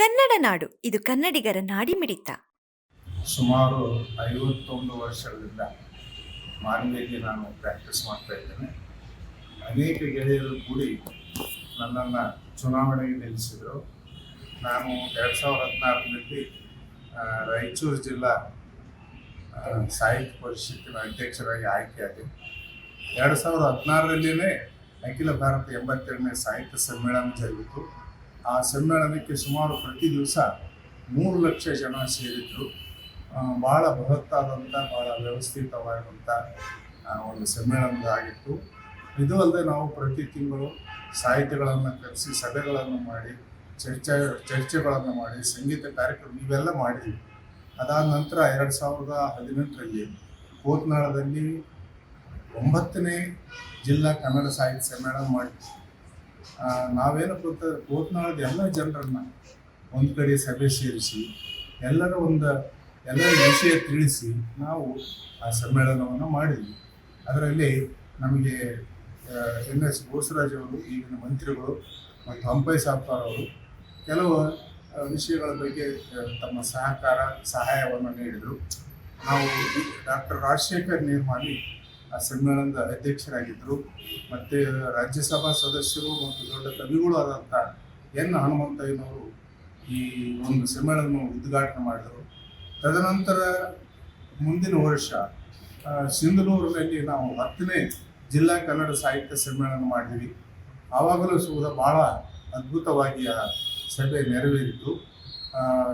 ಕನ್ನಡ ನಾಡು, ಇದು ಕನ್ನಡಿಗರ ನಾಡಿಮಿಡಿತ. ಸುಮಾರು ಐವತ್ತೊಂದು ವರ್ಷಗಳಿಂದ ಮಾನವಿಯಲ್ಲಿ ನಾನು ಪ್ರಾಕ್ಟೀಸ್ ಮಾಡ್ತಾ ಇದ್ದೇನೆ. ಅನೇಕ ಗೆಳೆಯರು ಕೂಡಿ ನನ್ನನ್ನು ಚುನಾವಣೆಗೆ ನಿಲ್ಲಿಸಿದರು. ನಾನು ಎರಡು ಸಾವಿರದ ಹದಿನಾರರಲ್ಲಿ ರಾಯಚೂರು ಜಿಲ್ಲಾ ಸಾಹಿತ್ಯ ಪರಿಷತ್ತಿನ ಅಧ್ಯಕ್ಷರಾಗಿ ಆಯ್ಕೆಯಾದೆ ಎರಡು ಸಾವಿರದ ಹದಿನಾರರಲ್ಲಿಯೇ ಅಖಿಲ ಭಾರತ ಎಂಬತ್ತೆರಡನೇ ಸಾಹಿತ್ಯ ಸಮ್ಮೇಳನ ಜರುಗಿತು. ಆ ಸಮ್ಮೇಳನಕ್ಕೆ ಸುಮಾರು ಪ್ರತಿ ದಿವಸ ಮೂರು ಲಕ್ಷ ಜನ ಸೇರಿದ್ದರು ಭಾಳ ಬೃಹತ್ತಾದಂಥ ಬಹಳ ವ್ಯವಸ್ಥಿತವಾದಂಥ ಒಂದು ಸಮ್ಮೇಳನದಾಗಿತ್ತು ಇದು ಅಲ್ಲದೆ ನಾವು ಪ್ರತಿ ತಿಂಗಳು ಸಾಹಿತ್ಯಗಳನ್ನು ಕರೆಸಿ, ಸಭೆಗಳನ್ನು ಮಾಡಿ, ಚರ್ಚೆ, ಚರ್ಚೆಗಳನ್ನು ಮಾಡಿ, ಸಂಗೀತ ಕಾರ್ಯಕ್ರಮ ಇವೆಲ್ಲ ಮಾಡಿದ್ವಿ. ಅದಾದ ನಂತರ ಎರಡು ಸಾವಿರದ ಹದಿನೆಂಟರಲ್ಲಿ ಕೋತ್ನಾಳದಲ್ಲಿ ಒಂಬತ್ತನೇ ಜಿಲ್ಲಾ ಕನ್ನಡ ಸಾಹಿತ್ಯ ಸಮ್ಮೇಳನ ಮಾಡಿದ್ವಿ. ಆ, ನಾವೇನು ಗೊತ್ತ ಕೋತ್ನಾಳದ ಎಲ್ಲ ಜನರನ್ನು ಒಂದು ಕಡೆ ಸಭೆ ಸೇರಿಸಿ ಎಲ್ಲರ ಒಂದು ಎಲ್ಲರ ವಿಷಯ ತಿಳಿಸಿ ನಾವು ಆ ಸಮ್ಮೇಳನವನ್ನು ಮಾಡಿದ್ವಿ. ಅದರಲ್ಲಿ ನಮಗೆ ಎನ್ ಎಸ್ ಬೋಸರಾಜ್ ಅವರು ಈಗಿನ ಮಂತ್ರಿಗಳು ಮತ್ತು ಹಂಪೈ ಸಾಪ್ತಾರ್ ಅವರು ಕೆಲವು ವಿಷಯಗಳ ಬಗ್ಗೆ ತಮ್ಮ ಸಹಕಾರ ಸಹಾಯವನ್ನು ನೀಡಿದರು. ನಾವು ಡಾಕ್ಟರ್ ರಾಜಶೇಖರ್ ನಿರ್ಮಾಲಿ ಸಮ್ಮೇಳನದ ಅಧ್ಯಕ್ಷರಾಗಿದ್ದರು ಮತ್ತು ರಾಜ್ಯಸಭಾ ಸದಸ್ಯರು ಮತ್ತು ದೊಡ್ಡ ಕವಿಗಳು ಆದಂಥ ಎನ್ ಹನುಮಂತಯ್ಯನವರು ಈ ಒಂದು ಸಮ್ಮೇಳನವನ್ನು ಉದ್ಘಾಟನೆ ಮಾಡಿದರು. ತದನಂತರ ಮುಂದಿನ ವರ್ಷ ಸಿಂಧನೂರಿನಲ್ಲಿ ನಾವು ಹತ್ತನೇ ಜಿಲ್ಲಾ ಕನ್ನಡ ಸಾಹಿತ್ಯ ಸಮ್ಮೇಳನ ಮಾಡಿದ್ವಿ. ಆವಾಗಲೂ ಸುದ ಭಾಳ ಅದ್ಭುತವಾಗಿ ಆ ಸಭೆ ನೆರವೇರಿತು.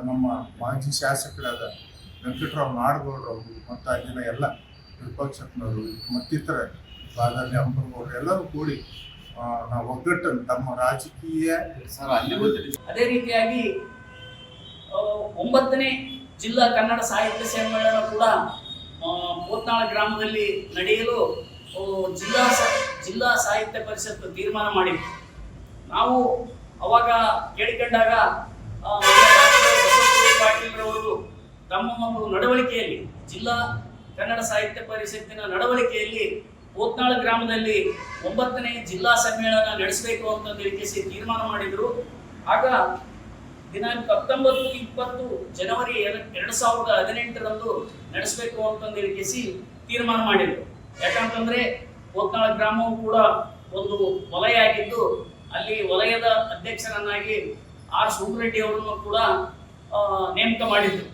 ನಮ್ಮ ಮಾಜಿ ಶಾಸಕರಾದ ವೆಂಕಟರಾವ್ ನಾಡಗೌಡರವರು ಮತ್ತು ಅಲ್ಲಿನ ಎಲ್ಲ ವಿಪಕ್ಷಜ್ಞರು ಮತ್ತಿತರ ಭಾಗದಲ್ಲಿ ಅಂಬರಗೌಡರು ಎಲ್ಲರೂ ಕೂಡಿ ನಾವು ಒಗ್ಗಟ್ಟನ್ನು ತಮ್ಮ ರಾಜಕೀಯ ಅದೇ ರೀತಿಯಾಗಿ ಒಂಬತ್ತನೇ ಜಿಲ್ಲಾ ಕನ್ನಡ ಸಾಹಿತ್ಯ ಸಮ್ಮೇಳನ ಕೂಡ ಮೂತ್ನಾಳ ಗ್ರಾಮದಲ್ಲಿ ನಡೆಯಲು ಜಿಲ್ಲಾ ಸ- ಜಿಲ್ಲಾ ಸಾಹಿತ್ಯ ಪರಿಷತ್ ತೀರ್ಮಾನ ಮಾಡಿತ್ತು. ನಾವು ಅವಾಗ ಕೇಳಿಕೊಂಡಾಗ ಪಾಟೀಲ್ರವರು ತಮ್ಮ ಒಂದು ನಡವಳಿಕೆಯಲ್ಲಿ ಜಿಲ್ಲಾ ಕನ್ನಡ ಸಾಹಿತ್ಯ ಪರಿಷತ್ತಿನ ನಡವಳಿಕೆಯಲ್ಲಿ ಕೋತ್ನಾಳ ಗ್ರಾಮದಲ್ಲಿ ಒಂಬತ್ತನೇ ಜಿಲ್ಲಾ ಸಮ್ಮೇಳನ ನಡೆಸಬೇಕು ಅಂತ ನಿರೀಕ್ಷಿಸಿ ತೀರ್ಮಾನ ಮಾಡಿದರು. ಆಗ ದಿನಾಂಕ ಹತ್ತೊಂಬತ್ತು ಇಪ್ಪತ್ತು ಜನವರಿ ಎರ- ಎರಡು ಸಾವಿರದ ಹದಿನೆಂಟರಂದು ನಡೆಸಬೇಕು ಅಂತ ನಿರೀಕ್ಷಿಸಿ ತೀರ್ಮಾನ ಮಾಡಿದರು. ಯಾಕಂತಂದ್ರೆ ಕೋತ್ನಾಳ ಗ್ರಾಮವು ಕೂಡ ಒಂದು ವಲಯ ಆಗಿದ್ದು ಅಲ್ಲಿ ವಲಯದ ಅಧ್ಯಕ್ಷರನ್ನಾಗಿ ಆರ್ ಸುಬ್ರೆಡ್ಡಿ ಅವರನ್ನು ಕೂಡ ನೇಮಕ ಮಾಡಿದ್ರು.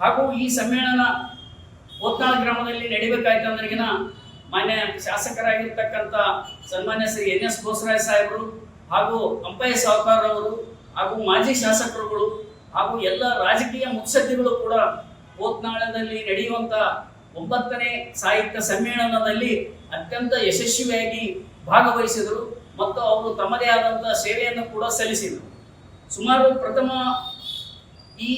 ಹಾಗೂ ಈ ಸಮ್ಮೇಳನ ಕೋತ್ನಾಳ ಗ್ರಾಮದಲ್ಲಿ ನಡಿಬೇಕಾಯ್ತು ಅಂದ್ರಿಗಿನ ಮಾನ್ಯ ಶಾಸಕರಾಗಿರ್ತಕ್ಕಂಥ ಸನ್ಮಾನ್ಯ ಶ್ರೀ ಎನ್ ಎಸ್ ಬೋಸರಾಯ್ ಸಾಹೇಬರು ಹಾಗೂ ಅಂಪಯ್ಯ ಸಾವ್ಕಾರ್ ಅವರು ಹಾಗೂ ಮಾಜಿ ಶಾಸಕರುಗಳು ಹಾಗೂ ಎಲ್ಲ ರಾಜಕೀಯ ಮುತ್ಸದ್ದಿಗಳು ಕೂಡ ಓತ್ನಾಳದಲ್ಲಿ ನಡೆಯುವಂತ ಒಂಬತ್ತನೇ ಸಾಹಿತ್ಯ ಸಮ್ಮೇಳನದಲ್ಲಿ ಅತ್ಯಂತ ಯಶಸ್ವಿಯಾಗಿ ಭಾಗವಹಿಸಿದರು ಮತ್ತು ಅವರು ತಮ್ಮದೇ ಆದಂಥ ಸೇವೆಯನ್ನು ಕೂಡ ಸಲ್ಲಿಸಿದರು. ಸುಮಾರು ಪ್ರಥಮ ಈ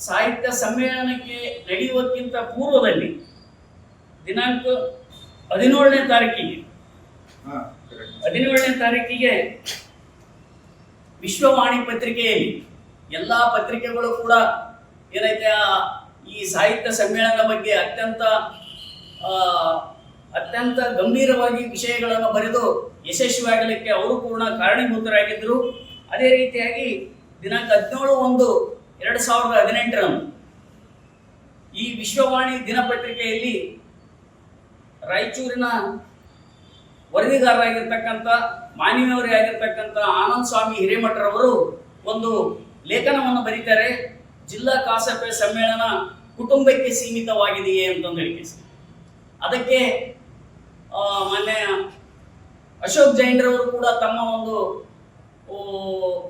ಸಾಹಿತ್ಯ ಸಮ್ಮೇಳನಕ್ಕೆ ನಡೆಯುವುದಕ್ಕಿಂತ ಪೂರ್ವದಲ್ಲಿ ದಿನಾಂಕ ಹದಿನೇಳನೇ ತಾರೀಕಿಗೆ ಹದಿನೇಳನೇ ತಾರೀಕಿಗೆ ವಿಶ್ವವಾಣಿ ಪತ್ರಿಕೆಯಲ್ಲಿ ಎಲ್ಲ ಪತ್ರಿಕೆಗಳು ಕೂಡ ಏನೈತೆ ಆ ಈ ಸಾಹಿತ್ಯ ಸಮ್ಮೇಳನ ಬಗ್ಗೆ ಅತ್ಯಂತ ಅತ್ಯಂತ ಗಂಭೀರವಾಗಿ ವಿಷಯಗಳನ್ನು ಬರೆದು ಯಶಸ್ವಿಯಾಗಲಿಕ್ಕೆ ಅವರು ಪೂರ್ಣ ಕಾರಣೀಭೂತರಾಗಿದ್ದರು. ಅದೇ ರೀತಿಯಾಗಿ ದಿನಾಂಕ ಹದಿನೇಳು ಒಂದು ಎರಡು ಸಾವಿರದ ಹದಿನೆಂಟರಂದು ಈ ವಿಶ್ವವಾಣಿ ದಿನಪತ್ರಿಕೆಯಲ್ಲಿ ರಾಯಚೂರಿನ ವರದಿಗಾರರಾಗಿರ್ತಕ್ಕಂಥ ಮಾನ್ಯವರೇ ಆಗಿರ್ತಕ್ಕಂಥ ಆನಂದ್ ಸ್ವಾಮಿ ಹಿರೇಮಠರವರು ಒಂದು ಲೇಖನವನ್ನು ಬರೀತಾರೆ, ಜಿಲ್ಲಾ ಕಾಸಪೆ ಸಮ್ಮೇಳನ ಕುಟುಂಬಕ್ಕೆ ಸೀಮಿತವಾಗಿದೆಯೇ? ಅಂತಂದು ಹೇಳಿ ಅದಕ್ಕೆ ಮಾನ್ಯ ಅಶೋಕ್ ಜೈನ್ರವರು ಕೂಡ ತಮ್ಮ ಒಂದು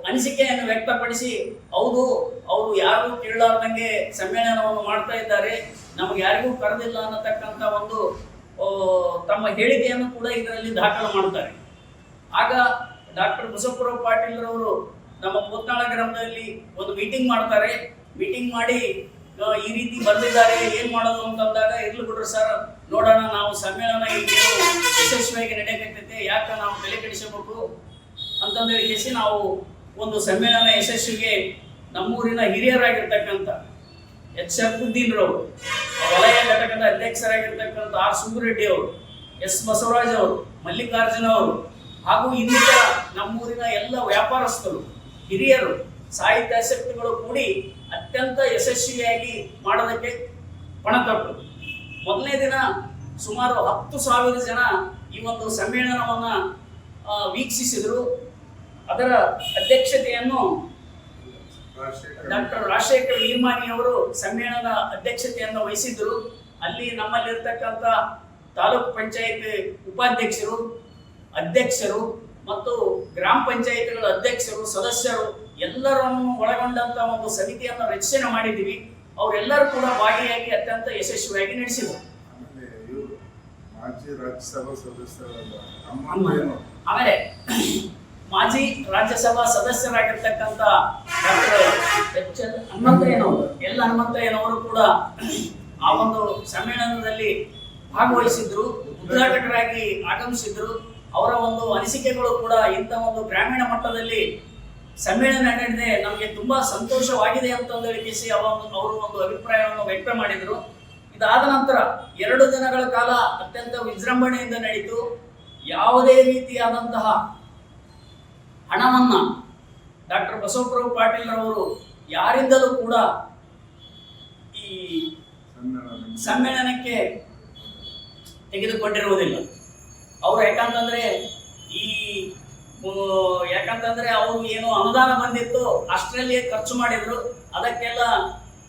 ಅನಿಸಿಕೆಯನ್ನು ವ್ಯಕ್ತಪಡಿಸಿ, ಹೌದು, ಅವರು ಯಾರು ಕೇಳಲಾರ್ದಂಗೆ ಸಮ್ಮೇಳನವನ್ನು ಮಾಡ್ತಾ ಇದ್ದಾರೆ, ನಮ್ಗೆ ಯಾರಿಗೂ ಕರೆದಿಲ್ಲ ಅನ್ನತಕ್ಕಂಥ ಒಂದು ತಮ್ಮ ಹೇಳಿಕೆಯನ್ನು ಕೂಡ ಇದರಲ್ಲಿ ದಾಖಲು ಮಾಡ್ತಾರೆ. ಆಗ ಡಾಕ್ಟರ್ ಬಸವರಾವ್ ಪಾಟೀಲ್ ರವರು ನಮ್ಮ ಮೂತ್ನಾಳ ಗ್ರಾಮದಲ್ಲಿ ಒಂದು ಮೀಟಿಂಗ್ ಮಾಡ್ತಾರೆ. ಮೀಟಿಂಗ್ ಮಾಡಿ ಈ ರೀತಿ ಬಂದಿದ್ದಾರೆ, ಏನ್ ಮಾಡೋದು ಅಂತಂದಾಗ, ಇರ್ಲಿ ಬಿಡ್ರಿ ಸರ್, ನೋಡೋಣ, ನಾವು ಸಮ್ಮೇಳನ ಯಶಸ್ವಿಯಾಗಿ ನಡೆಯಕತ್ತೈತೆ, ಯಾಕೆ ನಾವು ತಲೆ ಕೆಡಿಸಬೇಕು? ಅಂತಂದು ಹೇಳಿ ನಾವು ಒಂದು ಸಮ್ಮೇಳನ ಯಶಸ್ವಿಗೆ ನಮ್ಮೂರಿನ ಹಿರಿಯರಾಗಿರ್ತಕ್ಕಂಥ ಎಚ್ ಶರಫುದ್ದೀನ್ ರವರು, ವಲಯ ಘಟಕದ ಅಧ್ಯಕ್ಷರಾಗಿರ್ತಕ್ಕಂಥ ಆರ್. ಸುಬ್ಬರೆಡ್ಡಿ ಅವರು, ಎಸ್. ಬಸವರಾಜ್ ಅವರು, ಮಲ್ಲಿಕಾರ್ಜುನ ಅವರು ಹಾಗೂ ಇನ್ನಿತರ ನಮ್ಮೂರಿನ ಎಲ್ಲ ವ್ಯಾಪಾರಸ್ಥರು, ಹಿರಿಯರು ಸಾಹಿತ್ಯಾಸಕ್ತಿಗಳು ಕೂಡಿ ಅತ್ಯಂತ ಯಶಸ್ವಿಯಾಗಿ ಮಾಡೋದಕ್ಕೆ ಪಣತೊಟ್ಟರು ಮೊದಲನೇ ದಿನ ಸುಮಾರು ಹತ್ತು ಸಾವಿರ ಜನ ಈ ಒಂದು ಸಮ್ಮೇಳನವನ್ನು ವೀಕ್ಷಿಸಿದರು. ಅದರ ಅಧ್ಯಕ್ಷತೆಯನ್ನು ಡಾಕ್ಟರ್ ರಾಜಶೇಖರ್ ಈರ್ಮಾನಿ ಅವರು ಸಮ್ಮೇಳನದ ಅಧ್ಯಕ್ಷತೆಯನ್ನು ವಹಿಸಿದ್ರು ಅಲ್ಲಿ ನಮ್ಮಲ್ಲಿರ್ತಕ್ಕಂಥ ತಾಲೂಕ್ ಪಂಚಾಯತ್ ಉಪಾಧ್ಯಕ್ಷರು ಅಧ್ಯಕ್ಷರು ಮತ್ತು ಗ್ರಾಮ ಪಂಚಾಯತ್ಗಳ ಅಧ್ಯಕ್ಷರು ಸದಸ್ಯರು ಎಲ್ಲರನ್ನು ಒಳಗೊಂಡಂತ ಒಂದು ಸಮಿತಿಯನ್ನು ರಚನೆ ಮಾಡಿದ್ದೀವಿ. ಅವರೆಲ್ಲರೂ ಕೂಡ ಭಾಗಿಯಾಗಿ ಅತ್ಯಂತ ಯಶಸ್ವಿಯಾಗಿ ನಡೆಸಿದರು. ಆಮೇಲೆ ಮಾಜಿ ರಾಜ್ಯಸಭಾ ಸದಸ್ಯರಾಗಿರ್ತಕ್ಕಂತ ಡಾಕ್ಟರ್ ಎಚ್ ಎಲ್ ಹನುಮಂತಯ್ಯನವರು ಎಲ್ ಹನುಮಂತಯ್ಯನವರು ಕೂಡ ಆ ಒಂದು ಸಮ್ಮೇಳನದಲ್ಲಿ ಭಾಗವಹಿಸಿದ್ರು, ಉದ್ಘಾಟಕರಾಗಿ ಆಗಮಿಸಿದ್ರು. ಅವರ ಒಂದು ಅನಿಸಿಕೆಗಳು ಕೂಡ ಇಂಥ ಒಂದು ಗ್ರಾಮೀಣ ಮಟ್ಟದಲ್ಲಿ ಸಮ್ಮೇಳನ ನಡೆದಿದೆ ನಮಗೆ ತುಂಬಾ ಸಂತೋಷವಾಗಿದೆ ಅಂತಂದು ಹೇಳಿಸಿ ಅವ ಅವರು ಒಂದು ಅಭಿಪ್ರಾಯವನ್ನು ವ್ಯಕ್ತ ಮಾಡಿದರು. ಇದಾದ ನಂತರ ಎರಡು ದಿನಗಳ ಕಾಲ ಅತ್ಯಂತ ವಿಜೃಂಭಣೆಯಿಂದ ನಡೀತು. ಯಾವುದೇ ರೀತಿಯಾದಂತಹ ಹಣವನ್ನ ಡಾಕ್ಟರ್ ಬಸವಪ್ರಭು ಪಾಟೀಲ್ ಅವರು ಯಾರಿಂದಲೂ ಕೂಡ ಈ ಸಮ್ಮೇಳನಕ್ಕೆ ತೆಗೆದುಕೊಂಡಿರುವುದಿಲ್ಲ. ಅವರು ಯಾಕಂತಂದ್ರೆ ಈ ಯಾಕಂತಂದ್ರೆ ಅವರು ಏನು ಅನುದಾನ ಬಂದಿತ್ತು ಅಷ್ಟರಲ್ಲಿ ಖರ್ಚು ಮಾಡಿದ್ರು. ಅದಕ್ಕೆಲ್ಲ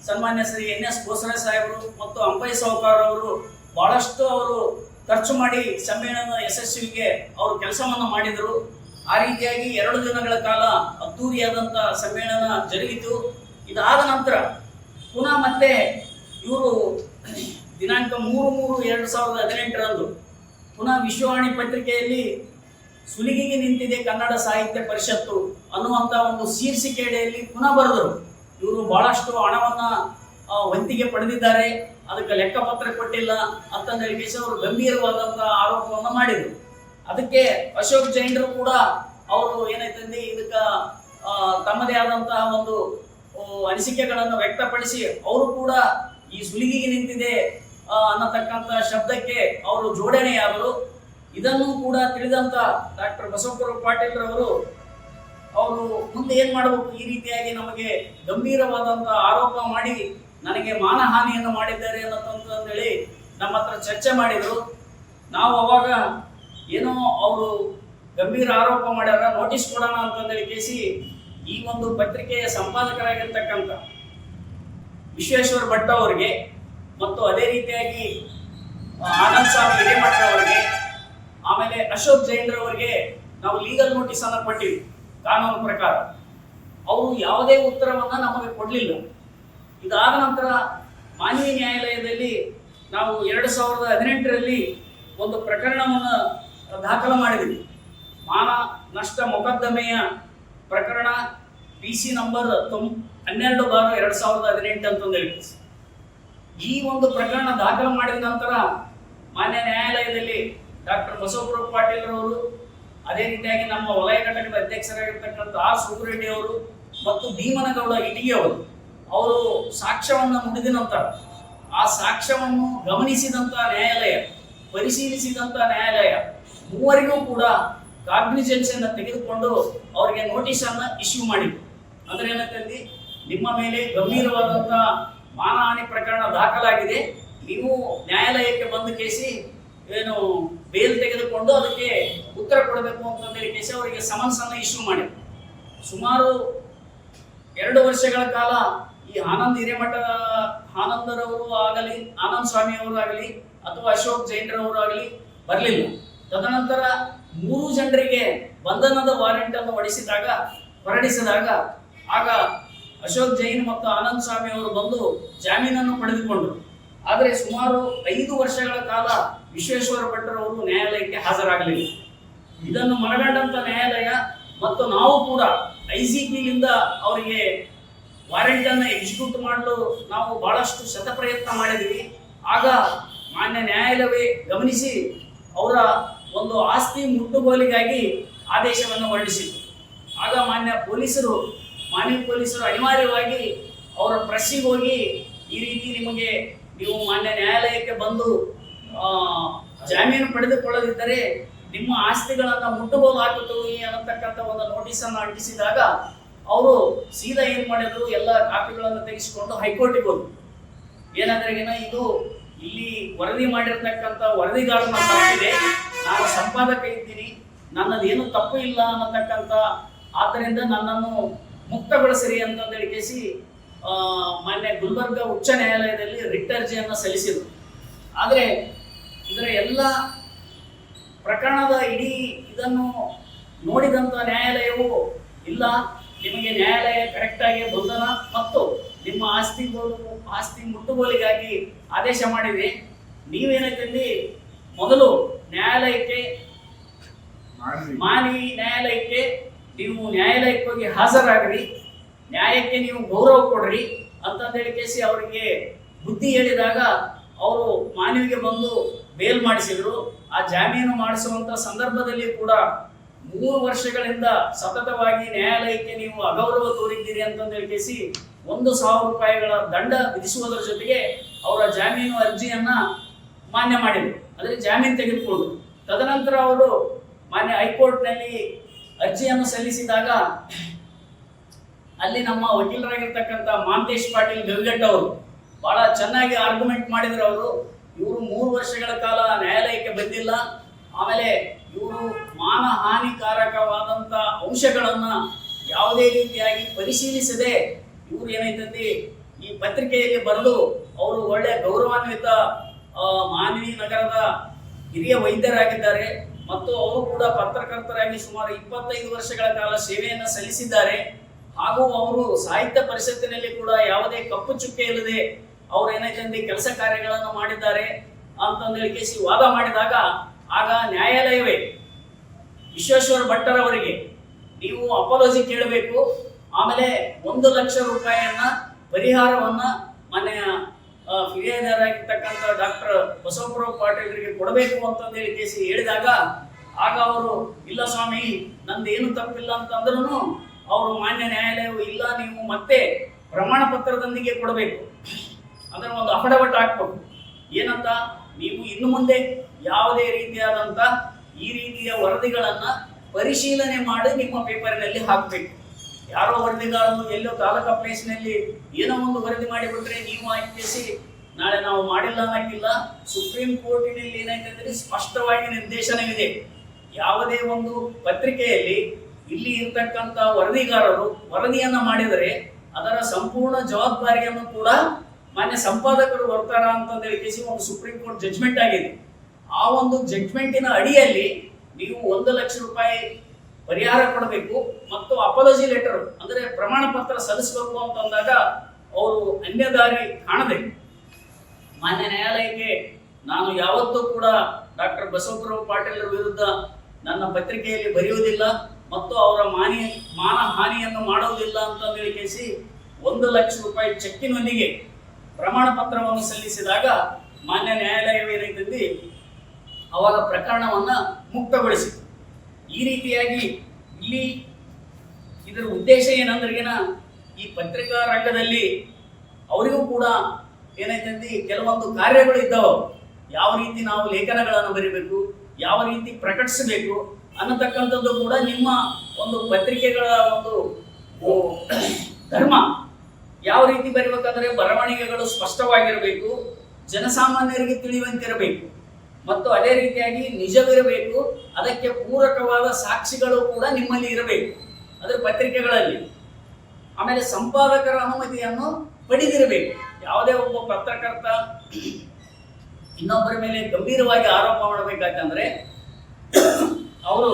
ಸನ್ಮಾನ್ಯ ಶ್ರೀ ಎನ್ ಎಸ್ ಬೋಸರೆ ಸಾಹೇಬರು ಮತ್ತು ಅಂಪೈ ಸಾಹುಕಾರ ಅವರು ಬಹಳಷ್ಟು ಅವರು ಖರ್ಚು ಮಾಡಿ ಸಮ್ಮೇಳನ ಯಶಸ್ವಿಗೆ ಅವರು ಕೆಲಸವನ್ನು ಮಾಡಿದರು. ಆ ರೀತಿಯಾಗಿ ಎರಡು ದಿನಗಳ ಕಾಲ ಅದ್ದೂರಿಯಾದಂಥ ಸಮ್ಮೇಳನ ಜರುಗಿತು. ಇದಾದ ನಂತರ ಪುನಃ ಮತ್ತೆ ಇವರು ದಿನಾಂಕ ಮೂರು ಮೂರು ಎರಡು ಸಾವಿರದ ಹದಿನೆಂಟರಂದು ಪುನಃ ವಿಶ್ವವಾಣಿ ಪತ್ರಿಕೆಯಲ್ಲಿ ಸುಲಿಗೆಗೆ ನಿಂತಿದೆ ಕನ್ನಡ ಸಾಹಿತ್ಯ ಪರಿಷತ್ತು ಅನ್ನುವಂಥ ಒಂದು ಶೀರ್ಷಿಕೆಯಡಿಯಲ್ಲಿ ಪುನಃ ಬರೆದರು. ಇವರು ಬಹಳಷ್ಟು ಹಣವನ್ನ ವಂತಿಗೆ ಪಡೆದಿದ್ದಾರೆ. ಅದಕ್ಕೆ ಲೆಕ್ಕಪತ್ರ ಕೊಟ್ಟಿಲ್ಲ. ಅಂತ ಹೇಳಿ ಅವರು ಗಂಭೀರವಾದಂತಹ ಆರೋಪವನ್ನು ಮಾಡಿದರು. ಅದಕ್ಕೆ ಅಶೋಕ್ ಜೈನರು ಕೂಡ ಅವರು ಏನೈತಂದ್ರೆ ಇದಕ್ಕ ತಮ್ಮದೇ ಆದಂತಹ ಒಂದು ಅನಿಸಿಕೆಗಳನ್ನು ವ್ಯಕ್ತಪಡಿಸಿ ಅವರು ಕೂಡ ಈ ಸುಲಿಗೆಗೆ ನಿಂತಿದೆ ಅನ್ನತಕ್ಕಂತ ಶಬ್ದಕ್ಕೆ ಅವರು ಜೋಡಣೆಯಾದರು. ಇದನ್ನು ಕೂಡ ತಿಳಿದಂತ ಡಾಕ್ಟರ್ ಬಸವಪುರ ಪಾಟೀಲ್ ರವರು ಅವರು ಮುಂದೆ ಏನ್ ಮಾಡಬೇಕು? ಈ ರೀತಿಯಾಗಿ ನಮಗೆ ಗಂಭೀರವಾದಂತಹ ಆರೋಪ ಮಾಡಿ ನನಗೆ ಮಾನಹಾನಿಯನ್ನು ಮಾಡಿದ್ದಾರೆ ಅನ್ನೋಂಥೇಳಿ ನಮ್ಮ ಹತ್ರ ಚರ್ಚೆ ಮಾಡಿದರು. ನಾವು ಅವಾಗ ಏನೋ ಅವರು ಗಂಭೀರ ಆರೋಪ ಮಾಡ್ಯಾರ ನೋಟಿಸ್ ಕೊಡೋಣ ಅಂತಂದೇಳಿ ಕೇಸಿ ಈ ಒಂದು ಪತ್ರಿಕೆಯ ಸಂಪಾದಕರಾಗಿರ್ತಕ್ಕಂಥ ವಿಶ್ವೇಶ್ವರ ಭಟ್ ಅವರಿಗೆ ಮತ್ತು ಅದೇ ರೀತಿಯಾಗಿ ಆನಂದ್ ಸ್ವಾಮಿ ಹಿರೇಮಠ ಅವರಿಗೆ, ಆಮೇಲೆ ಅಶೋಕ್ ಜೈನ್ರವರಿಗೆ ನಾವು ಲೀಗಲ್ ನೋಟಿಸ್ ಅನ್ನ ಕೊಟ್ಟಿವಿ, ಕಾನೂನು ಪ್ರಕಾರ. ಅವರು ಯಾವುದೇ ಉತ್ತರವನ್ನ ನಮಗೆ ಕೊಡಲಿಲ್ಲ. ಇದಾದ ನಂತರ ಮಾನ್ಯ ನ್ಯಾಯಾಲಯದಲ್ಲಿ ನಾವು ಎರಡು ಸಾವಿರದ ಹದಿನೆಂಟರಲ್ಲಿ ಒಂದು ಪ್ರಕರಣವನ್ನು ದಾಖಲು ಮಾಡಿದ್ವಿ. ಮಾನ ನಷ್ಟ ಮೊಕದ್ದಮೆಯ ಪ್ರಕರಣ ಪಿ ಸಿ ನಂಬರ್ ತೊಂ ಹನ್ನೆರಡು ಬಾರು ಎರಡು ಸಾವಿರದ ಹದಿನೆಂಟು ಅಂತಂದು ಹೇಳಿ ಈ ಒಂದು ಪ್ರಕರಣ ದಾಖಲು ಮಾಡಿದ ನಂತರ ಮಾನ್ಯ ನ್ಯಾಯಾಲಯದಲ್ಲಿ ಡಾಕ್ಟರ್ ಬಸವಪ್ರಭು ಪಾಟೀಲ್ ರವರು, ಅದೇ ರೀತಿಯಾಗಿ ನಮ್ಮ ವಲಯ ಘಟಕದ ಅಧ್ಯಕ್ಷರಾಗಿರ್ತಕ್ಕಂಥ ಆರ್ ಸುಬ್ಬರೆಡ್ಡಿ ಅವರು ಮತ್ತು ಭೀಮನಗೌಡ ಇಟಗಿ ಅವರು ಅವರು ಸಾಕ್ಷ್ಯವನ್ನು ಮುಗಿದ ನಂತರ, ಆ ಸಾಕ್ಷ್ಯವನ್ನು ಗಮನಿಸಿದಂಥ ನ್ಯಾಯಾಲಯ ಪರಿಶೀಲಿಸಿದಂಥ ನ್ಯಾಯಾಲಯ ಮೂವರಿಗೂ ಕೂಡ ಕಾಗ್ನಿಜೆನ್ಸ್ ಅನ್ನ ತೆಗೆದುಕೊಂಡು ಅವರಿಗೆ ನೋಟಿಸ್ ಅನ್ನ ಇಶ್ಯೂ ಮಾಡಿದ್ರು ಅಂದ್ರೆ ಏನಂತಂದ್ರೆ ನಿಮ್ಮ ಮೇಲೆ ಗಂಭೀರವಾದಂತ ಮಾನಹಾನಿ ಪ್ರಕರಣ ದಾಖಲಾಗಿದೆ. ನೀವು ನ್ಯಾಯಾಲಯಕ್ಕೆ ಬಂದು ಕೇಸಿ, ಏನು ಬೇಲ್ ತೆಗೆದುಕೊಂಡು ಅದಕ್ಕೆ ಉತ್ತರ ಕೊಡಬೇಕು ಅಂತಂದೇಳಿ ಕೇಸಿ ಅವರಿಗೆ ಸಮನ್ಸ್ ಅನ್ನ ಇಶ್ಯೂ ಮಾಡಿದ್ರು ಸುಮಾರು ಎರಡು ವರ್ಷಗಳ ಕಾಲ ಈ ಆನಂದ್ ಹಿರೇಮಠ, ಆನಂದರವರು ಆಗಲಿ, ಆನಂದ್ ಸ್ವಾಮಿ ಅವರು ಆಗಲಿ, ಅಥವಾ ಅಶೋಕ್ ಜೈನ್ರವರು ಆಗಲಿ ಬರಲಿಲ್ಲ. ತದನಂತರ ಮೂರು ಜನರಿಗೆ ಬಂಧನದ ವಾರೆಂಟ್ ಅನ್ನು ಹೊಡಿಸಿದಾಗ ಹೊರಡಿಸಿದಾಗ, ಆಗ ಅಶೋಕ್ ಜೈನ್ ಮತ್ತು ಆನಂದ್ ಸ್ವಾಮಿ ಅವರು ಬಂದು ಜಾಮೀನನ್ನು ಪಡೆದುಕೊಂಡರು. ಆದರೆ ಸುಮಾರು ಐದು ವರ್ಷಗಳ ಕಾಲ ವಿಶ್ವೇಶ್ವರ ಭಟ್ಟರವರು ನ್ಯಾಯಾಲಯಕ್ಕೆ ಹಾಜರಾಗಲಿಲ್ಲ. ಇದನ್ನು ಮನಗಂಡಂತ ನ್ಯಾಯಾಲಯ ಮತ್ತು ನಾವು ಕೂಡ ಐ ಸಿ ಪಿಲಿಂದ ಅವರಿಗೆ ವಾರೆಂಟ್ ಅನ್ನು ಎಕ್ಸಿಕ್ಯೂಟ್ ಮಾಡಲು ನಾವು ಬಹಳಷ್ಟು ಶತಪ್ರಯತ್ನ ಮಾಡಿದ್ವಿ. ಆಗ ಮಾನ್ಯ ನ್ಯಾಯಾಲಯವೇ ಗಮನಿಸಿ ಅವರ ಒಂದು ಆಸ್ತಿ ಮುಟ್ಟುಗೋಲಿಗಾಗಿ ಆದೇಶವನ್ನು ಹೊರಡಿಸಿತು ಆಗ ಮಾನ್ಯ ಪೊಲೀಸರು ಮಾನ್ಯ ಪೊಲೀಸರು ಅನಿವಾರ್ಯವಾಗಿ ಅವರ ಪ್ರೆಸ್ಸಿಗೆ ಹೋಗಿ ಈ ರೀತಿ ನಿಮಗೆ ನೀವು ಮಾನ್ಯ ನ್ಯಾಯಾಲಯಕ್ಕೆ ಬಂದು ಜಾಮೀನು ಪಡೆದುಕೊಳ್ಳದಿದ್ದರೆ ನಿಮ್ಮ ಆಸ್ತಿಗಳನ್ನು ಮುಟ್ಟುಗೋಲು ಹಾಕುತ್ತೀವಿ ಅನ್ನತಕ್ಕಂಥ ಒಂದು ನೋಟಿಸ್ ಅನ್ನು ಅಂಟಿಸಿದಾಗ ಅವರು ಸೀದಾ ಏನ್ ಮಾಡಿದ್ರು? ಎಲ್ಲ ಕಾಪಿಗಳನ್ನು ತೆಗೆಸಿಕೊಂಡು ಹೈಕೋರ್ಟಿಗೆ ಹೋದ್ರು. ಏನಂದ್ರೆ ಏನ ಇದು ಇಲ್ಲಿ ವರದಿ ಮಾಡಿರ್ತಕ್ಕಂಥ ವರದಿಗಾರನ ತಪ್ಪಿದೆ ನಾನು ಸಂಪಾದಕ ಇದ್ದೀನಿ ಏನು ತಪ್ಪು ಇಲ್ಲ ಅನ್ನತಕ್ಕಂಥ ಆದ್ದರಿಂದ ನನ್ನನ್ನು ಮುಕ್ತಗೊಳಿಸಿರಿ ಅಂತಂದೇಳಿ ಕೇಸಿ ಮಾನ್ಯ ಗುಲ್ಬರ್ಗ ಉಚ್ಚ ನ್ಯಾಯಾಲಯದಲ್ಲಿ ರಿಟ್ ಅರ್ಜಿಯನ್ನು ಸಲ್ಲಿಸಿದರು. ಆದರೆ ಇದರ ಎಲ್ಲ ಪ್ರಕರಣದ ಇಡೀ ಇದನ್ನು ನೋಡಿದಂಥ ನ್ಯಾಯಾಲಯವು ಇಲ್ಲ. ನಿಮಗೆ ನ್ಯಾಯಾಲಯ ಕರೆಕ್ಟಾಗಿ ಬಂಧನ ಮತ್ತು ನಿಮ್ಮ ಆಸ್ತಿಗೋಲು ಆಸ್ತಿ ಮುಟ್ಟುಗೋಲಿಗಾಗಿ ಆದೇಶ ಮಾಡಿದೆ. ನೀವೇನೈತಲ್ಲಿ ಮೊದಲು ನ್ಯಾಯಾಲಯಕ್ಕೆ ಮಾನಿ ನ್ಯಾಯಾಲಯಕ್ಕೆ ನೀವು ನ್ಯಾಯಾಲಯಕ್ಕೆ ಹೋಗಿ ಹಾಜರಾಗ್ರಿ. ನ್ಯಾಯಕ್ಕೆ ನೀವು ಗೌರವ ಕೊಡ್ರಿ ಅಂತಂದೇಳಿ ಕೇಸಿ ಅವರಿಗೆ ಬುದ್ಧಿ ಹೇಳಿದಾಗ ಅವರು ಮಾನವಿಗೆ ಬಂದು ಬೇಲ್ ಮಾಡಿಸಿದ್ರು. ಆ ಜಾಮೀನು ಮಾಡಿಸುವಂತ ಸಂದರ್ಭದಲ್ಲಿ ಕೂಡ ಮೂರು ವರ್ಷಗಳಿಂದ ಸತತವಾಗಿ ನ್ಯಾಯಾಲಯಕ್ಕೆ ನೀವು ಅಗೌರವ ತೋರಿದ್ದೀರಿ ಅಂತಂದೇಳಿ ಕೇಸಿ ಒಂದು ಸಾವಿರ ರೂಪಾಯಿಗಳ ದಂಡ ವಿಧಿಸುವುದರ ಜೊತೆಗೆ ಅವರ ಜಾಮೀನು ಅರ್ಜಿಯನ್ನ ಮಾನ್ಯ ಮಾಡಿದರು. ಅಂದರೆ ಜಾಮೀನು ತೆಗೆದುಕೊಂಡ್ರು ತದನಂತರ ಅವರು ಮಾನ್ಯ ಹೈಕೋರ್ಟ್ನಲ್ಲಿ ಅರ್ಜಿಯನ್ನು ಸಲ್ಲಿಸಿದಾಗ ಅಲ್ಲಿ ನಮ್ಮ ವಕೀಲರಾಗಿರ್ತಕ್ಕಂಥ ಮಾಂತೇಶ್ ಪಾಟೀಲ್ ಗವಿಗಟ್ಟ ಅವರು ಬಹಳ ಚೆನ್ನಾಗಿ ಆರ್ಗ್ಯುಮೆಂಟ್ ಮಾಡಿದ್ರು ಅವರು. ಇವರು ಮೂರು ವರ್ಷಗಳ ಕಾಲ ನ್ಯಾಯಾಲಯಕ್ಕೆ ಬಂದಿಲ್ಲ. ಆಮೇಲೆ ಇವರು ಮಾನ ಅಂಶಗಳನ್ನು ಯಾವುದೇ ರೀತಿಯಾಗಿ ಪರಿಶೀಲಿಸದೆ ಇವರು ಏನೈತಂತೆ ಈ ಪತ್ರಿಕೆಯಲ್ಲಿ ಬರೆದು ಅವರು ಒಳ್ಳೆ ಗೌರವಾನ್ವಿತ ಮಾನವಿ ನಗರದ ಹಿರಿಯ ವೈದ್ಯರಾಗಿದ್ದಾರೆ ಮತ್ತು ಅವರು ಕೂಡ ಪತ್ರಕರ್ತರಾಗಿ ಸುಮಾರು ಇಪ್ಪತ್ತೈದು ವರ್ಷಗಳ ಕಾಲ ಸೇವೆಯನ್ನು ಸಲ್ಲಿಸಿದ್ದಾರೆ. ಹಾಗೂ ಅವರು ಸಾಹಿತ್ಯ ಪರಿಷತ್ತಿನಲ್ಲಿ ಕೂಡ ಯಾವುದೇ ಕಪ್ಪು ಚುಕ್ಕೆ ಇಲ್ಲದೆ ಅವರು ಏನಕ್ಕೆ ಕೆಲಸ ಕಾರ್ಯಗಳನ್ನು ಮಾಡಿದ್ದಾರೆ ಅಂತಂದೇಳಿ ಕೇಸಿ ವಾದ ಮಾಡಿದಾಗ, ಆಗ ನ್ಯಾಯಾಲಯವೇ ವಿಶ್ವೇಶ್ವರ ಭಟ್ಟರವರಿಗೆ ನೀವು ಅಪಾಲಜಿ ಕೇಳಬೇಕು. ಆಮೇಲೆ ಒಂದು ಲಕ್ಷ ರೂಪಾಯಿಯನ್ನ ಪರಿಹಾರವನ್ನ ಮಾನ್ಯ ಫಿರ್ಯಾದಿಯಾಗಿರ್ತಕ್ಕಂಥ ಡಾಕ್ಟರ್ ಬಸವಪ್ರಭು ಪಾಟೀಲರಿಗೆ ಕೊಡಬೇಕು ಅಂತಂದೇಳಿ ಕೇಸಿ ಹೇಳಿದಾಗ, ಆಗ ಅವರು, ಇಲ್ಲ ಸ್ವಾಮಿ ನಂದು ಏನು ತಪ್ಪಿಲ್ಲ ಅಂತಂದ್ರೂ ಅವರು ಮಾನ್ಯ ನ್ಯಾಯಾಲಯವು ಇಲ್ಲ, ನೀವು ಮತ್ತೆ ಪ್ರಮಾಣ ಪತ್ರದೊಂದಿಗೆ ಕೊಡಬೇಕು. ಅಂದ್ರೆ ಒಂದು ಅಫಡವಟ್ ಹಾಕ್ಬೇಕು. ಏನಂತ, ನೀವು ಇನ್ನು ಮುಂದೆ ಯಾವುದೇ ರೀತಿಯಾದಂಥ ಈ ರೀತಿಯ ವರದಿಗಳನ್ನ ಪರಿಶೀಲನೆ ಮಾಡಿ ನಿಮ್ಮ ಪೇಪರ್ನಲ್ಲಿ ಹಾಕಬೇಕು. ಯಾರೋ ವರದಿಗಾರರು ಎಲ್ಲೋ ತಾಲೂಕಾ ಪ್ಲೇಸ್ನಲ್ಲಿ ಏನೋ ಒಂದು ವರದಿ ಮಾಡಿಬಿಟ್ರೆ ನೀವು ಆಯ್ಕೆಸಿ, ನಾಳೆ ನಾವು ಮಾಡಿಲ್ಲ ಅನ್ನಕ್ಕಿಲ್ಲ. ಸುಪ್ರೀಂ ಕೋರ್ಟಿನಲ್ಲಿ ಏನಾಯ್ತು ಅಂದ್ರೆ ಸ್ಪಷ್ಟವಾಗಿ ನಿರ್ದೇಶನವಿದೆ. ಯಾವುದೇ ಒಂದು ಪತ್ರಿಕೆಯಲ್ಲಿ ಇಲ್ಲಿ ಇರ್ತಕ್ಕಂಥ ವರದಿಗಾರರು ವರದಿಯನ್ನ ಮಾಡಿದರೆ ಅದರ ಸಂಪೂರ್ಣ ಜವಾಬ್ದಾರಿಯನ್ನು ಕೂಡ ಮಾನ್ಯ ಸಂಪಾದಕರು ಬರ್ತಾರ ಅಂತ ಕೇಸಿ ಒಂದು ಸುಪ್ರೀಂ ಕೋರ್ಟ್ ಜಡ್ಜ್ಮೆಂಟ್ ಆಗಿದೆ. ಆ ಒಂದು ಜಡ್ಜ್ಮೆಂಟಿನ ಅಡಿಯಲ್ಲಿ ನೀವು ಒಂದು ಲಕ್ಷ ರೂಪಾಯಿ ಪರಿಹಾರ ಕೊಡಬೇಕು ಮತ್ತು ಅಪಾಲಜಿ ಲೆಟರ್ ಅಂದರೆ ಪ್ರಮಾಣ ಪತ್ರ ಸಲ್ಲಿಸಬೇಕು ಅಂತಂದಾಗ ಅವರು ಅನ್ಯ ದಾರಿ ಕಾಣದೆ ಮಾನ್ಯ ನ್ಯಾಯಾಲಯಕ್ಕೆ ನಾನು ಯಾವತ್ತೂ ಕೂಡ ಡಾಕ್ಟರ್ ಬಸವಪ್ರಭು ಪಾಟೀಲ್ ವಿರುದ್ಧ ನನ್ನ ಪತ್ರಿಕೆಯಲ್ಲಿ ಬರೆಯುವುದಿಲ್ಲ ಮತ್ತು ಅವರ ಮಾನಿ ಮಾನ ಹಾನಿಯನ್ನು ಮಾಡುವುದಿಲ್ಲ ಅಂತ ಕೇಸಿ ಒಂದು ಲಕ್ಷ ರೂಪಾಯಿ ಚೆಕ್ಕಿನೊಂದಿಗೆ ಪ್ರಮಾಣ ಪತ್ರವನ್ನು ಸಲ್ಲಿಸಿದಾಗ ಮಾನ್ಯ ನ್ಯಾಯಾಲಯವೇನೈತಂದಿ ಅವರ ಪ್ರಕರಣವನ್ನು ಮುಕ್ತಗೊಳಿಸಿತು. ಈ ರೀತಿಯಾಗಿ ಇಲ್ಲಿ ಇದರ ಉದ್ದೇಶ ಏನಂದ್ರೆಗಿನ, ಈ ಪತ್ರಿಕಾ ರಂಗದಲ್ಲಿ ಅವರಿಗೂ ಕೂಡ ಏನೈತಂದಿ ಕೆಲವೊಂದು ಕಾರ್ಯಗಳು ಇದ್ದಾವೆ. ಯಾವ ರೀತಿ ನಾವು ಲೇಖನಗಳನ್ನು ಬರೀಬೇಕು, ಯಾವ ರೀತಿ ಪ್ರಕಟಿಸಬೇಕು ಅನ್ನತಕ್ಕಂಥದ್ದು ಕೂಡ ನಿಮ್ಮ ಒಂದು ಪತ್ರಿಕೆಗಳ ಒಂದು ಧರ್ಮ. ಯಾವ ರೀತಿ ಬರೀಬೇಕಂದ್ರೆ, ಬರವಣಿಗೆಗಳು ಸ್ಪಷ್ಟವಾಗಿರಬೇಕು, ಜನಸಾಮಾನ್ಯರಿಗೆ ತಿಳಿಯುವಂತಿರಬೇಕು ಮತ್ತು ಅದೇ ರೀತಿಯಾಗಿ ನಿಜವಿರಬೇಕು, ಅದಕ್ಕೆ ಪೂರಕವಾದ ಸಾಕ್ಷಿಗಳು ಕೂಡ ನಿಮ್ಮಲ್ಲಿ ಇರಬೇಕು ಅದರ ಪತ್ರಿಕೆಗಳಲ್ಲಿ. ಆಮೇಲೆ ಸಂಪಾದಕರ ಅನುಮತಿಯನ್ನು ಪಡೆದಿರಬೇಕು. ಯಾವುದೇ ಒಬ್ಬ ಪತ್ರಕರ್ತ ಇನ್ನೊಬ್ಬರ ಮೇಲೆ ಗಂಭೀರವಾಗಿ ಆರೋಪ ಮಾಡಬೇಕಾಯ್ತಂದ್ರೆ, ಅವರು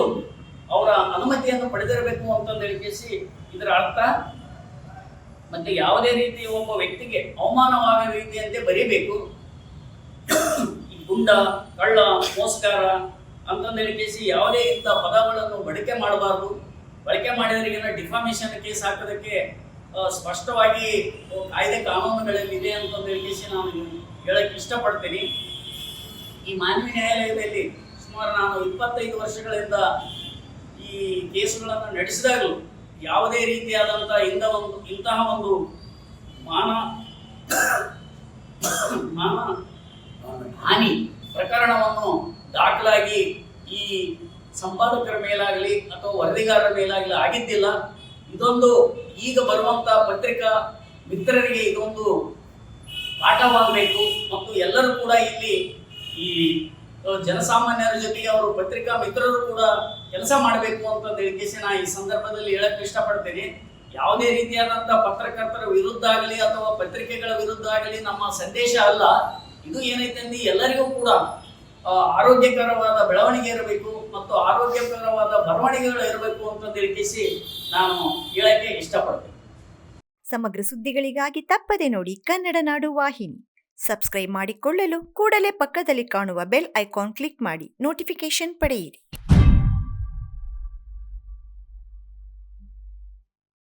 ಅವರ ಅನುಮತಿಯನ್ನು ಪಡೆದಿರಬೇಕು ಅಂತಂದು ಹೇಳಿ ಇದರ ಅರ್ಥ, ಮತ್ತೆ ಯಾವುದೇ ರೀತಿ ಒಬ್ಬ ವ್ಯಕ್ತಿಗೆ ಅವಮಾನವಾದ ರೀತಿಯಂತೆ ಬರೀಬೇಕು. ಗುಂಡ, ಕಳ್ಳ ಮೋಸ್ಕಾರ ಅಂತಂದೇಳಿ ಕೇಸಿ ಯಾವುದೇ ಇಂಥ ಪದಗಳನ್ನು ಬಳಕೆ ಮಾಡಬಾರ್ದು. ಬಳಕೆ ಮಾಡಿದವರಿಗೆಲ್ಲ ಡಿಫಾಮೇಶನ್ ಕೇಸ್ ಹಾಕೋದಕ್ಕೆ ಸ್ಪಷ್ಟವಾಗಿ ಕಾಯ್ದೆ ಕಾನೂನುಗಳಲ್ಲಿ ಇದೆ ಅಂತಂದೇಳಿ ಕೇಸಿ ನಾನು ಹೇಳಕ್ಕೆ ಇಷ್ಟಪಡ್ತೀನಿ. ಈ ಮಾನವ ನ್ಯಾಯಾಲಯದಲ್ಲಿ ಸುಮಾರು ನಾನು ಇಪ್ಪತ್ತೈದು ವರ್ಷಗಳಿಂದ ಈ ಕೇಸುಗಳನ್ನು ನಡೆಸಿದಾಗಲೂ ಯಾವುದೇ ರೀತಿಯಾದಂಥ ಇಂಥ ಒಂದು, ಇಂತಹ ಒಂದು ಮಾನ ಮಾನ ಹಾನಿ ಪ್ರಕರಣವನ್ನು ದಾಖಲಾಗಿ ಈ ಸಂಪಾದಕರ ಮೇಲಾಗಲಿ ಅಥವಾ ವರದಿಗಾರರ ಮೇಲಾಗಲಿ ಆಗಿದ್ದಿಲ್ಲ. ಇದೊಂದು ಈಗ ಬರುವಂತ ಪತ್ರಿಕಾ ಮಿತ್ರರಿಗೆ ಇದೊಂದು ಪಾಠವಾಗಬೇಕು ಮತ್ತು ಎಲ್ಲರೂ ಕೂಡ ಇಲ್ಲಿ ಈ ಜನಸಾಮಾನ್ಯರ ಜೊತೆಗೆ ಅವರು ಪತ್ರಿಕಾ ಮಿತ್ರರು ಕೂಡ ಕೆಲಸ ಮಾಡಬೇಕು ಅಂತ ಹೇಳಿಕೆಸಿ ನಾ ಈ ಸಂದರ್ಭದಲ್ಲಿ ಹೇಳಕ್ ಇಷ್ಟಪಡ್ತೇನೆ. ಯಾವುದೇ ರೀತಿಯಾದಂತಹ ಪತ್ರಕರ್ತರ ವಿರುದ್ಧ ಆಗಲಿ ಅಥವಾ ಪತ್ರಿಕೆಗಳ ವಿರುದ್ಧ ಆಗಲಿ ನಮ್ಮ ಸಂದೇಶ ಅಲ್ಲ. ಇದು ಏನೈತೆ ಅಂದ್ರೆ ಎಲ್ಲರಿಗೂ ಕೂಡ ಆರೋಗ್ಯಕರವಾದ ಬೆಳವಣಿಗೆ ಇರಬೇಕು ಮತ್ತು ಆರೋಗ್ಯಕರವಾದ ಬರವಣಿಗೆಗಳು ಇರಬೇಕು ಅಂತ ತಿಳಿಸಿ ನಾನು ಹೇಳಕ್ಕೆ ಇಷ್ಟಪಡ್ತೇನೆ. ಸಮಗ್ರ ಸುದ್ದಿಗಳಿಗಾಗಿ ತಪ್ಪದೆ ನೋಡಿ ಕನ್ನಡ ನಾಡು ವಾಹಿನಿ. ಸಬ್ಸ್ಕ್ರೈಬ್ ಮಾಡಿಕೊಳ್ಳಲು ಕೂಡಲೇ ಪಕ್ಕದಲ್ಲಿ ಕಾಣುವ ಬೆಲ್ ಐಕಾನ್ ಕ್ಲಿಕ್ ಮಾಡಿ ನೋಟಿಫಿಕೇಶನ್ ಪಡೆಯಿರಿ.